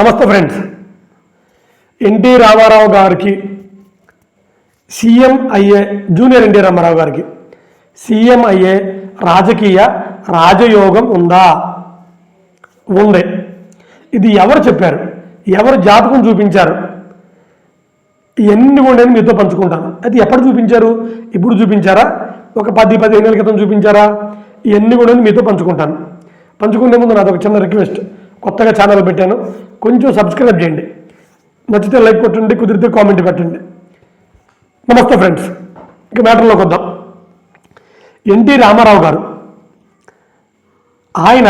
నమస్తే friends. NT Ramarao గారికి CM అయ్యే జూనియర్ ఎన్టీ రామారావు గారికి సీఎం అయ్యే రాజకీయ రాజయోగం ఉందా? ఉంది. ఇది ఎవరు చెప్పారు? ఎవరు జాతకం చూపించారు? ఇవన్నీ కూడా నేను మీతో పంచుకుంటాను. అది ఎప్పుడు చూపించారు? ఇప్పుడు చూపించారా? ఒక పది పదిహేను నెలల క్రితం చూపించారా? ఇవన్నీ కూడా నేను మీతో పంచుకుంటాను. పంచుకునే ముందు నాది ఒక చిన్న రిక్వెస్ట్. కొత్తగా ఛానల్ పెట్టాను. కొంచెం సబ్స్క్రైబ్ చేయండి. నచ్చితే లైక్ కొట్టండి కుదిరితే కామెంట్ పెట్టండి. నమస్తే ఫ్రెండ్స్ ఇక మ్యాటర్లోకి వద్దాం. ఎన్టీ రామారావు గారు. ఆయన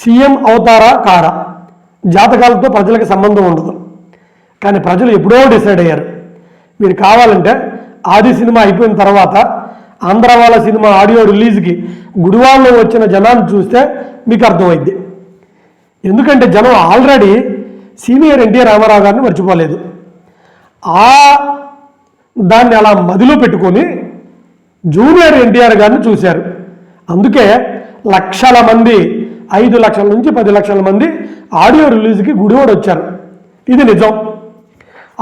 సీఎం అవుతారా కారా. జాతకాలతో ప్రజలకు సంబంధం ఉండదు. కానీ ప్రజలు ఎప్పుడో డిసైడ్ అయ్యారు. మీరు కావాలంటే ఆది సినిమా అయిపోయిన తర్వాత ఆంధ్ర వాళ్ళ సినిమా ఆడియో రిలీజ్కి గుడివాళ్ళలో వచ్చిన జనాన్ని చూస్తే మీకు అర్థమైంది ఎందుకంటే జనం ఆల్రెడీ సీనియర్ ఎన్టీఆర్ రామారావు గారిని మర్చిపోలేదు. ఆ దాన్ని అలా మదిలో పెట్టుకొని జూనియర్ ఎన్టీఆర్ గారిని చూశారు. అందుకే లక్షల మంది ఐదు లక్షల నుంచి పది లక్షల మంది ఆడియో రిలీజ్కి గుడివాడు వచ్చారు. ఇది నిజం.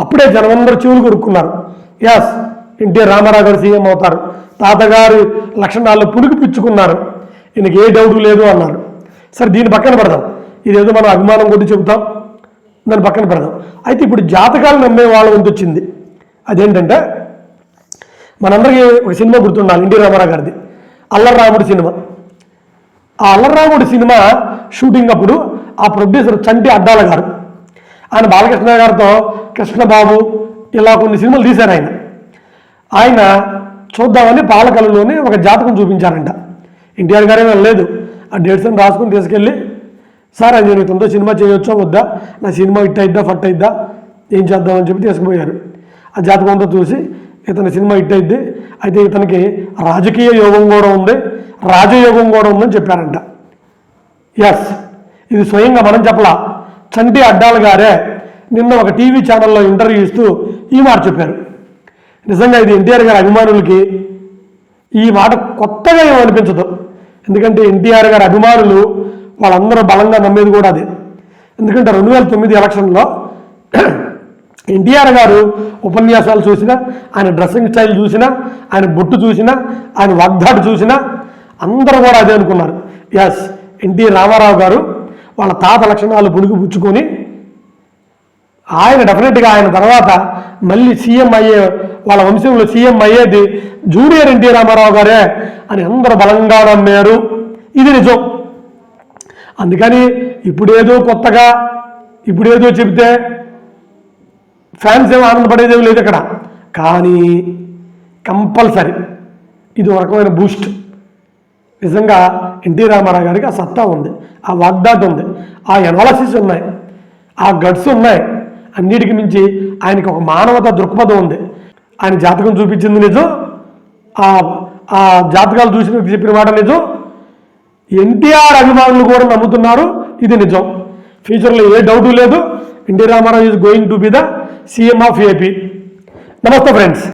అప్పుడే జనమందరూ చెవులు కొరుక్కున్నారు. ఎస్ ఎన్టీఆర్ రామారావు గారు సీఎం అవుతారు. తాతగారు లక్షణాలు పులుగు పిచ్చుకున్నారు. ఈయనకి ఏ డౌట్ లేదు అన్నారు. సరే దీని పక్కన పెడదాం. ఇదేదో మనం అభిమానం కొద్ది చెబుతాం. దాన్ని పక్కన పెడదాం. అయితే ఇప్పుడు జాతకాలు నమ్మే వాళ్ళ వంతు వచ్చింది. అదేంటంటే మనందరికీ ఒక సినిమా గుర్తుండాలి ఎన్టీ రామారావు గారిది. అల్లరాముడు సినిమా. ఆ అల్లరాముడు సినిమా షూటింగ్ అప్పుడు ఆ ప్రొడ్యూసర్ చంటి అడ్డాల గారు. ఆయన బాలకృష్ణ గారితో కృష్ణబాబు ఇలా కొన్ని సినిమాలు తీశారు ఆయన. ఆయన చూద్దామని పాలకలలోనే ఒక జాతకం చూపించారంట. ఎన్టీఆర్ గారే వెళ్ళలేదు ఆ డేట్స్ అని రాసుకుని తీసుకెళ్ళి సార్ అది నేను ఇతనితో సినిమా చేయొచ్చా? వద్దా? నా సినిమా ఇట్ అయిద్దా? ఫట్ అయిద్దా? ఏం చేద్దామని చెప్పి తీసుకుపోయారు. ఆ జాతకంతో చూసి ఇతని సినిమా హిట్ అయింది. అయితే ఇతనికి రాజకీయ యోగం కూడా ఉంది. రాజయోగం కూడా ఉందని చెప్పారంట. ఎస్ ఇది స్వయంగా మనం చెప్పలా. చంటి అడ్డాల గారే నిన్న ఒక టీవీ ఛానల్లో ఇంటర్వ్యూ ఇస్తూ ఈ మాట చెప్పారు. నిజంగా ఇది ఎన్టీఆర్ గారి అభిమానులకి ఈ మాట కొత్తగా ఏమనిపించదు. ఎందుకంటే ఎన్టీఆర్ గారి అభిమానులు వాళ్ళందరూ బలంగా నమ్మేది కూడా అదే. ఎందుకంటే రెండు వేల తొమ్మిది ఎలక్షన్లో ఎన్టీఆర్ గారు ఉపన్యాసాలు చూసినా ఆయన డ్రెస్సింగ్ స్టైల్ చూసినా ఆయన బొట్టు చూసినా ఆయన వాగ్దాటు చూసినా అందరూ కూడా అదే అనుకున్నారు. ఎస్ ఎన్టీ రామారావు గారు వాళ్ళ తాత లక్షణాలు పుణికి పుచ్చుకొని ఆయన డెఫినెట్గా ఆయన తర్వాత మళ్ళీ సీఎం అయ్యే వాళ్ళ వంశంలో సీఎం అయ్యేది జూనియర్ ఎన్టీ రామారావు గారే అని అందరూ బలంగా నమ్మారు. ఇది నిజం. అందుకని ఇప్పుడేదో కొత్తగా ఇప్పుడేదో చెబితే ఫ్యాన్స్ ఏమో ఆనందపడేదేం లేదు ఇక్కడ కానీ కంపల్సరీ ఇది ఒక రకమైన బూస్ట్. నిజంగా ఎన్టీ రామారావు గారికి ఆ సత్తా ఉంది ఆ వాగ్దాట్ ఉంది ఆ ఎనాలసిస్ ఉన్నాయి ఆ గడ్స్ ఉన్నాయి. అన్నిటికి మించి ఆయనకి ఒక మానవత దృక్పథం ఉంది. ఆయన జాతకం చూపించింది నిజం ఆ ఆ జాతకాలు చూసిన చెప్పిన మాట నిజం ఎన్టీఆర్ అభిమానులు కూడా నమ్ముతున్నారు. ఇది నిజం. ఫ్యూచర్లో ఏ డౌట్ లేదు. NT Rama Rao is going to be the CM of AP నమస్తే ఫ్రెండ్స్